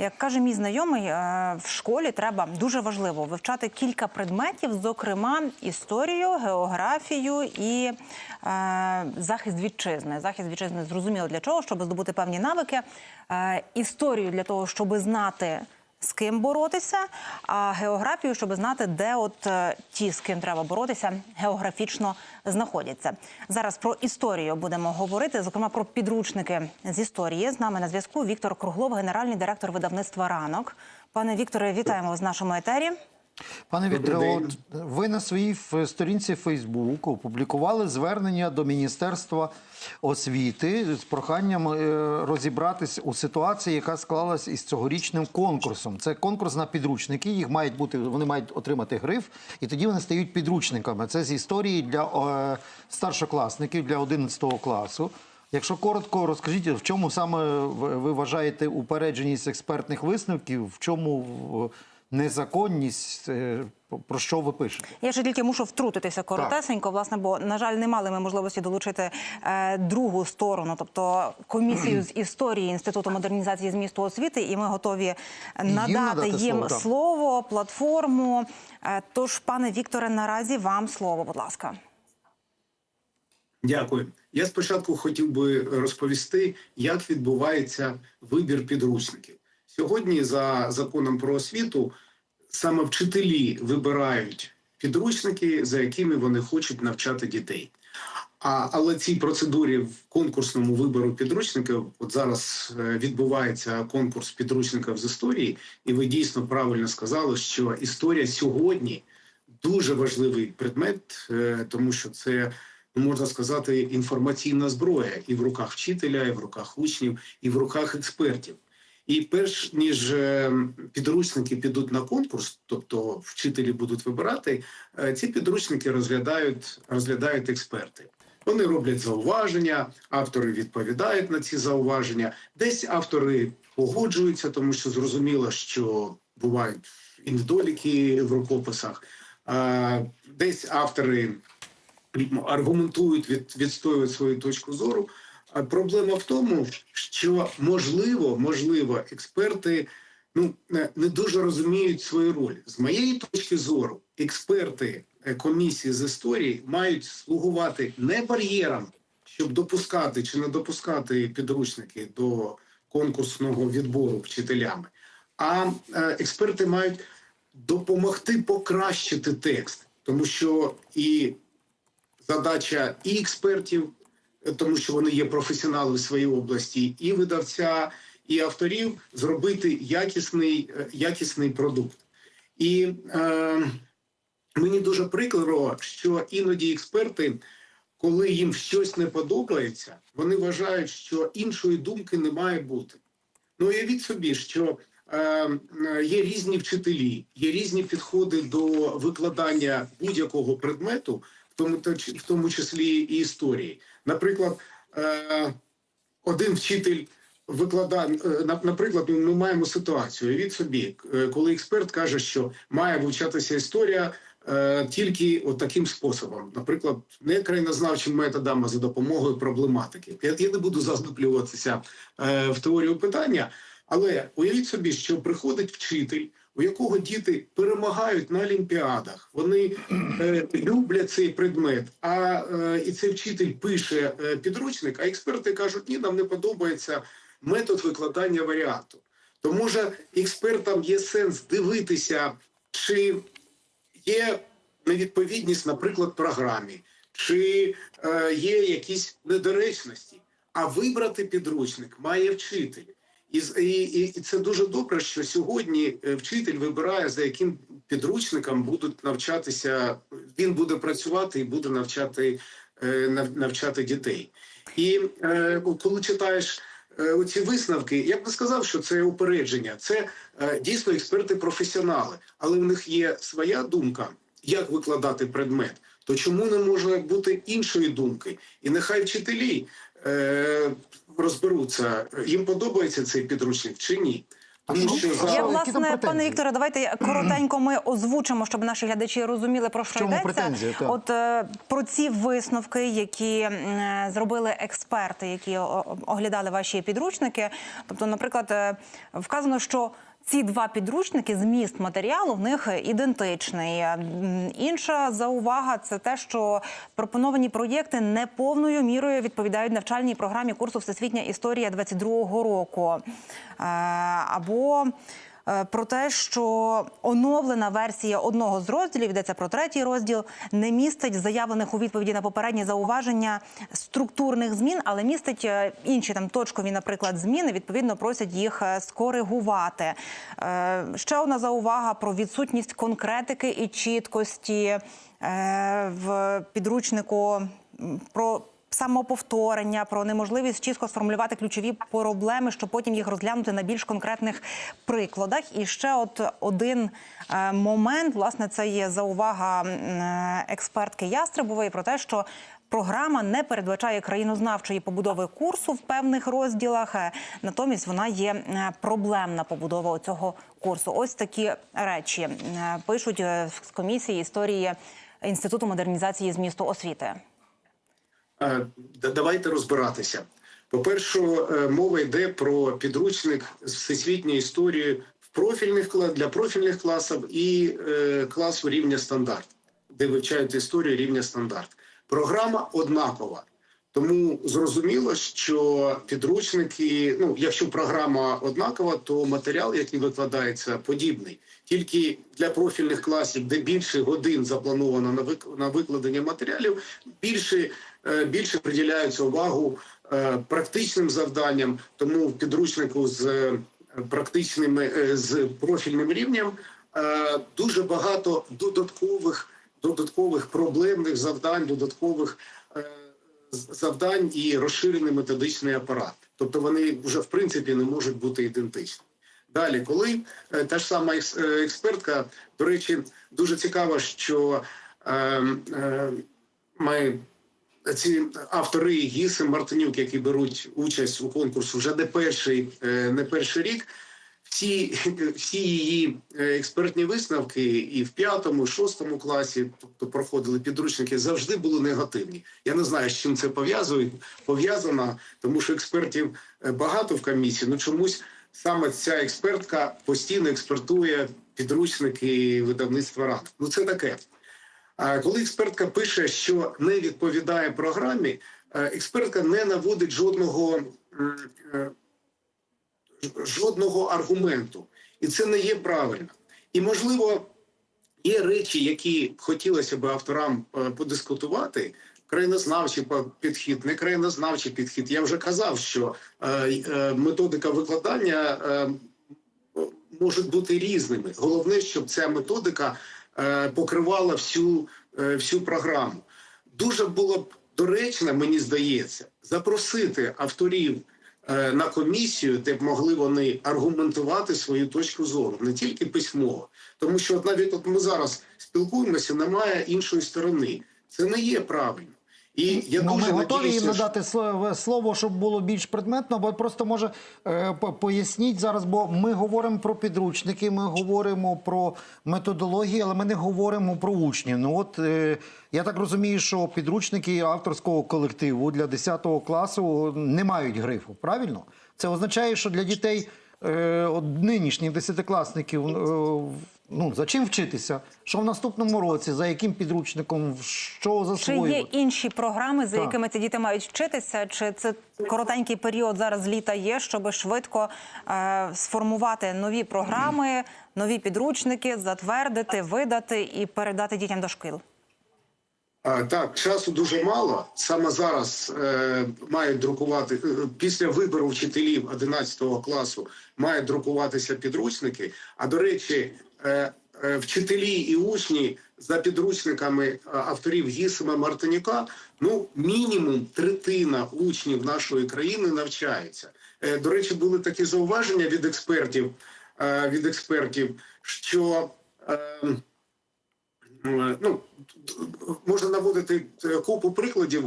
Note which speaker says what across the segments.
Speaker 1: Як каже мій знайомий, е, в школі треба дуже важливо вивчати кілька предметів, зокрема історію, географію і е, захист вітчизни. Захист вітчизни зрозуміло для чого, щоб здобути певні навики. Е, історію для того, щоб знати. З ким боротися, а географію, щоб знати, де от е, ті, з ким треба боротися, географічно знаходяться. Зараз про історію будемо говорити, зокрема про підручники з історії. З нами на зв'язку Віктор Круглов, генеральний директор видавництва ранок. Пане Вікторе, вітаємо вас в нашому етері.
Speaker 2: Пане Вікторе, ви на своїй сторінці Фейсбук опублікували звернення до Міністерства освіти з проханням е, розібратись у ситуації, яка склалась із цьогорічним конкурсом. Це конкурс на підручники. Їх мають бути, вони мають отримати гриф, і тоді вони стають підручниками. Це з історії для старшокласників для 11 класу. Якщо коротко, розкажіть, в чому саме ви вважаєте упередженість експертних висновків, в чому незаконність, е, про що ви пишете?
Speaker 1: Я ще тільки мушу втрутитися коротесенько, власне, бо на жаль, не мали ми можливості долучити е, другу сторону, тобто комісію з історії інституту модернізації змісту освіти, і ми готові надати
Speaker 2: надати
Speaker 1: їм
Speaker 2: слово,
Speaker 1: слово, платформу. Е, тож, пане Вікторе, наразі вам слово, будь ласка.
Speaker 3: Дякую. Я спочатку хотів би розповісти, як відбувається вибір підручників. Сьогодні, за законом про освіту, саме вчителі вибирають підручники, за якими вони хочуть навчати дітей. А, але цій процедурі в конкурсному вибору підручників, от зараз е, відбувається конкурс підручників з історії, і ви дійсно правильно сказали, що історія сьогодні дуже важливий предмет, е, тому що це ну, можна сказати інформаційна зброя і в руках вчителя, і в руках учнів, і в руках експертів. І перш ніж е, підручники підуть на конкурс, тобто вчителі будуть вибирати, е, ці підручники розглядають, розглядають експерти. Вони роблять зауваження, автори відповідають на ці зауваження. Десь автори погоджуються, тому що зрозуміло, що бувають і недоліки в рукописах. Десь автори аргументують, від, відстоюють свою точку зору. Проблема в тому, що можливо, можливо, експерти ну не, дуже розуміють свою роль. З моєї точки зору, експерти е, комісії з історії мають слугувати не бар'єром, щоб допускати чи не допускати підручники до конкурсного відбору вчителями, а е, експерти мають допомогти покращити текст, тому що і задача і експертів, тому що вони є професіонали в своїй області, і видавця, і авторів зробити якісний, е, якісний продукт. І е, мені дуже прикро, що іноді експерти, коли їм щось не подобається, вони вважають, що іншої думки не має бути. Ну, уявіть собі, що е, є різні вчителі, є різні підходи до викладання будь-якого предмету, тому, в тому числі і історії. Наприклад, е, один вчитель викладає, е, наприклад, ну, ми маємо ситуацію. Уявіть собі, е, коли експерт каже, що має вивчатися історія. Тільки от таким способом, наприклад, не країнознавчим методом, а за допомогою проблематики. Я, не буду заглиблюватися е, в теорію питання, але уявіть собі, що приходить вчитель, у якого діти перемагають на олімпіадах, вони е, люблять цей предмет. А е, і цей вчитель пише е, підручник, а експерти кажуть, ні, нам не подобається метод викладання варіанту. То може експертам є сенс дивитися, чи є невідповідність, наприклад, програмі, чи е, є якісь недоречності. А вибрати підручник має вчитель. І, і, і, це дуже добре, що сьогодні е, вчитель вибирає, за яким підручником будуть навчатися. Він буде працювати і буде навчати, е, навчати дітей. І е, коли читаєш оці висновки, я б не сказав, що це упередження. Це дійсно експерти професіонали, але в них є своя думка, як викладати предмет. То чому не може бути іншої думки? І нехай вчителі розберуться, їм подобається цей підручник чи ні. Тому що за
Speaker 1: Я, власне, пане? Вікторе, давайте коротенько ми озвучимо, щоб наші глядачі розуміли про що
Speaker 2: чому
Speaker 1: йдеться. От е, про ці висновки, які е, зробили експерти, які оглядали ваші підручники. Тобто, наприклад, е, вказано, що ці два підручники, зміст матеріалу в них ідентичний. Інша заувага це те, що пропоновані проєкти не повною мірою відповідають навчальній програмі курсу Всесвітня історія 22-го року. Е, Або про те, що оновлена версія одного з розділів, йдеться про третій розділ, не містить заявлених у відповіді на попередні зауваження структурних змін, але містить е, інші там точкові, наприклад, зміни. Відповідно, просять їх е, скоригувати. Е, Ще одна заувага про відсутність конкретики і чіткості е, в підручнику про самоповторення, про неможливість чітко сформулювати ключові проблеми, щоб потім їх розглянути на більш конкретних прикладах. І ще от один е, момент, власне, це є заувага е, експертки Ястребової про те, що Програма не передбачає країнознавчої побудови курсу в певних розділах, е, натомість вона є проблемна побудова цього курсу. Ось такі речі пишуть з комісії історії Інституту модернізації змісту освіти.
Speaker 3: Е, да- Давайте розбиратися. По-перше, е, мова йде про підручник з всесвітньої історії в профільних для профільних класів і е, класу рівня стандарт, де вивчають історію рівня стандарт. Програма однакова. Тому зрозуміло, що підручники, ну якщо програма однакова, то матеріал, який викладається, подібний. Тільки для профільних класів, де більше годин заплановано на на викладення матеріалів, більше, е, більше приділяється увагу е, практичним завданням. Тому в підручнику з е, практичними з профільним рівнем дуже багато додаткових додаткових проблемних завдань, додаткових завдань і розширений методичний апарат. Тобто вони вже в принципі не можуть бути ідентичні. Далі, коли е, та ж сама е, експертка, до речі, дуже цікаво, що е, е, ми ці автори Гісим Мартинюк, які беруть участь у конкурсу вже не перший, е, не перший рік. Всі, всі її е, експертні висновки і в п'ятому, і шостому класі, тобто проходили підручники, завжди були негативні. Я не знаю, з чим це пов'язує, пов'язано, тому що експертів е, багато в комісії. Ну чомусь саме ця експертка постійно експертує підручники видавництва рад. Ну це таке. А коли експертка пише, що не відповідає програмі, е, експертка не наводить жодного жодного аргументу, і це не є правильно. І можливо, є речі, які хотілося б авторам е, подискутувати. Країнознавчий підхід, не країнознавчий підхід. Я вже казав, що е, е, методика викладання е, можуть бути різними. Головне, щоб ця методика покривала всю, всю програму. Дуже було б доречно, мені здається, запросити авторів на комісію, де б могли вони аргументувати свою точку зору, не тільки письмово. Тому що от навіть от ми зараз спілкуємося, немає іншої сторони. Це не є правильно. І я
Speaker 2: ну, ми готові їм
Speaker 3: надіюся, що-
Speaker 2: надати слово, слово, щоб було більш предметно, бо просто може е, поясніть зараз, бо ми говоримо про підручники, ми говоримо про методології, але ми не говоримо про учнів. Ну от е, я так розумію, що підручники авторського колективу для 10 класу не мають грифу. Правильно? Це означає, що для дітей е, от нинішніх десятикласників е, ну за чим вчитися? Що в наступному році, за яким підручником, що
Speaker 1: Чи є інші програми, за
Speaker 2: Так.
Speaker 1: якими ці діти мають вчитися? Чи це коротенький період зараз літа є, щоб швидко е, сформувати нові програми, нові підручники, затвердити, видати і передати дітям до шкіл?
Speaker 3: Так, часу дуже мало. Саме зараз е, мають друкувати е, після вибору вчителів 11 класу мають друкуватися підручники. А до речі, е, е, вчителі і учні за підручниками е, авторів Гісима Мартинюка, ну мінімум третина учнів нашої країни навчаються. Е, до речі, були такі зауваження від експертів е, від експертів, що Е, ну, можна наводити е, купу прикладів,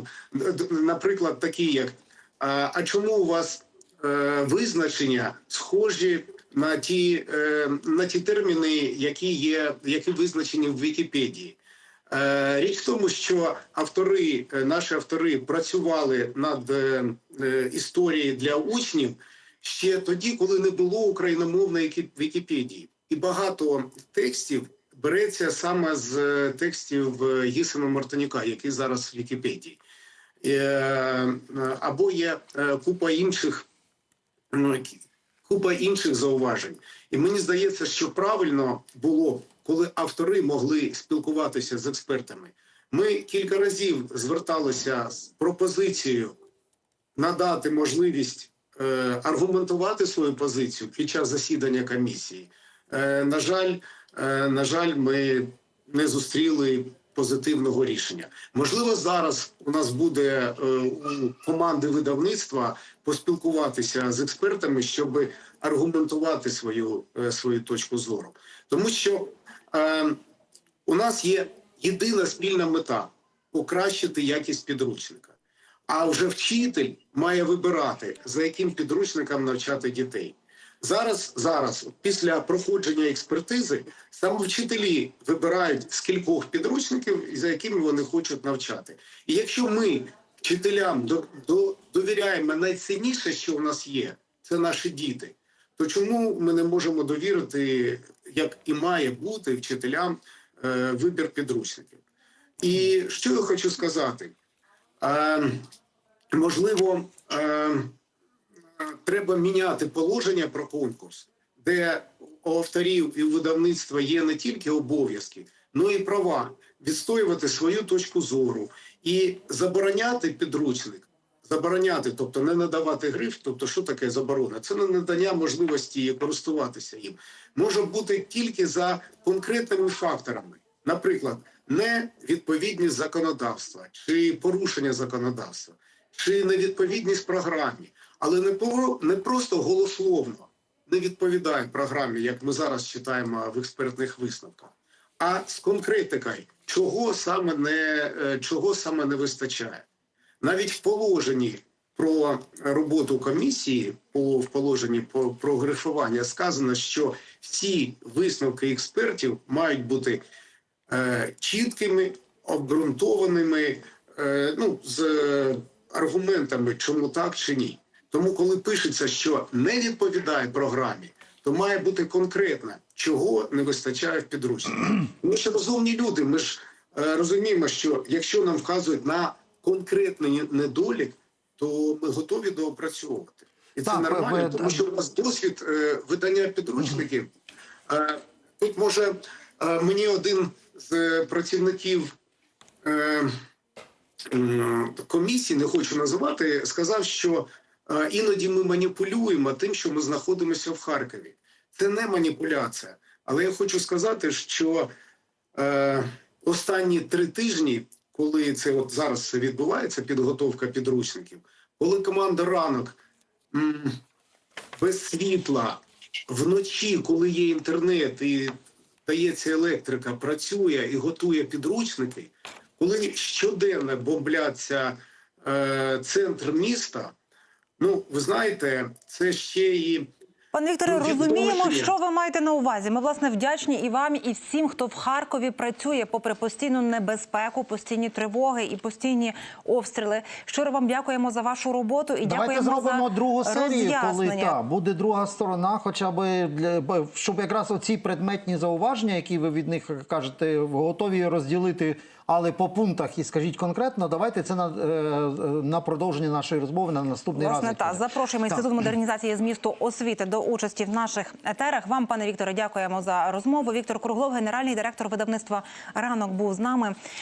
Speaker 3: наприклад, такі як а, а чому у вас е, визначення схожі на ті, е, на ті терміни, які є, які визначені в Вікіпедії. Е, Річ в тому, що автори, е, наші автори працювали над е, е, історією для учнів ще тоді, коли не було україномовної Вікіпедії, і багато текстів береться саме з е, текстів е, Гісима Мартинюка, який зараз в Вікіпедії. Е, Або є купа інших ну, купа інших зауважень. І мені здається, що правильно було, коли автори могли спілкуватися з експертами. Ми кілька разів зверталися з пропозицією надати можливість е, аргументувати свою позицію під час засідання комісії. Е, на жаль, на жаль, ми не зустріли позитивного рішення. Можливо, зараз у нас буде е, у команди видавництва поспілкуватися з експертами, щоб аргументувати свою, е, свою точку зору, тому що е, у нас є єдина спільна мета покращити якість підручника. А вже вчитель має вибирати, за яким підручником навчати дітей. Зараз, зараз, після проходження експертизи, саме вчителі вибирають з кількох підручників, за якими вони хочуть навчати. І якщо ми вчителям до, до, довіряємо найцінніше, що в нас є, це наші діти, то чому ми не можемо довірити, як і має бути вчителям е, вибір підручників? І що я хочу сказати? Е, можливо, е, треба міняти положення про конкурс, де у авторів і видавництва є не тільки обов'язки, але і права відстоювати свою точку зору і забороняти підручник. Забороняти, тобто не надавати гриф, тобто що таке заборона? Це не надання можливості користуватися їм. Може бути тільки за конкретними факторами, наприклад, невідповідність законодавства чи порушення законодавства, чи невідповідність програмі, але не про не просто голословно не відповідає програмі, як ми зараз читаємо в експертних висновках, а з конкретикою, чого саме не е, чого саме не вистачає. Навіть в положенні про роботу комісії, по в положенні про, про грифування сказано, що всі висновки експертів мають бути е, чіткими, обґрунтованими, е, ну з аргументами, чому так чи ні. Тому, коли пишеться, що не відповідає програмі, то має бути конкретно, чого не вистачає в підручнику. Ми ж розумні люди. Ми ж е, розуміємо, що якщо нам вказують на конкретний недолік, то ми готові доопрацьовувати. І це
Speaker 2: Так,
Speaker 3: нормально,
Speaker 2: ви-
Speaker 3: тому що у нас досвід е, видання підручників. Е, тут може е, мені один з е, працівників. Е, комісії, не хочу називати, сказав, що е, іноді ми маніпулюємо тим, що ми знаходимося в Харкові. Це не маніпуляція. Але я хочу сказати, що е, останні три тижні, коли це от зараз відбувається, підготовка підручників, коли команда ранок м, без світла вночі, коли є інтернет і дається електрика, працює і готує підручники, коли щоденно бомбляться е, центр міста, ну ви знаєте, це ще і
Speaker 1: Пане Вікторе,
Speaker 3: Ну,
Speaker 1: розуміємо, що ви маєте на увазі. Ми власне вдячні і вам, і всім, хто в Харкові працює, попри постійну небезпеку, постійні тривоги і постійні обстріли. Щиро вам дякуємо за вашу роботу і
Speaker 2: Давайте
Speaker 1: дякуємо
Speaker 2: зробимо
Speaker 1: за
Speaker 2: другу серію, коли та, буде друга сторона, хоча б для щоб якраз оці предметні зауваження, які ви від них кажете, готові розділити, але по пунктах і скажіть конкретно, давайте це на, е, на продовження нашої розмови на наступний
Speaker 1: Власне,
Speaker 2: раз.
Speaker 1: та запрошуємо
Speaker 2: Так.
Speaker 1: інститут модернізації змісту освіти до участі в наших етерах. Вам, пане Вікторе, дякуємо за розмову. Віктор Круглов, генеральний директор видавництва ранок, був з нами.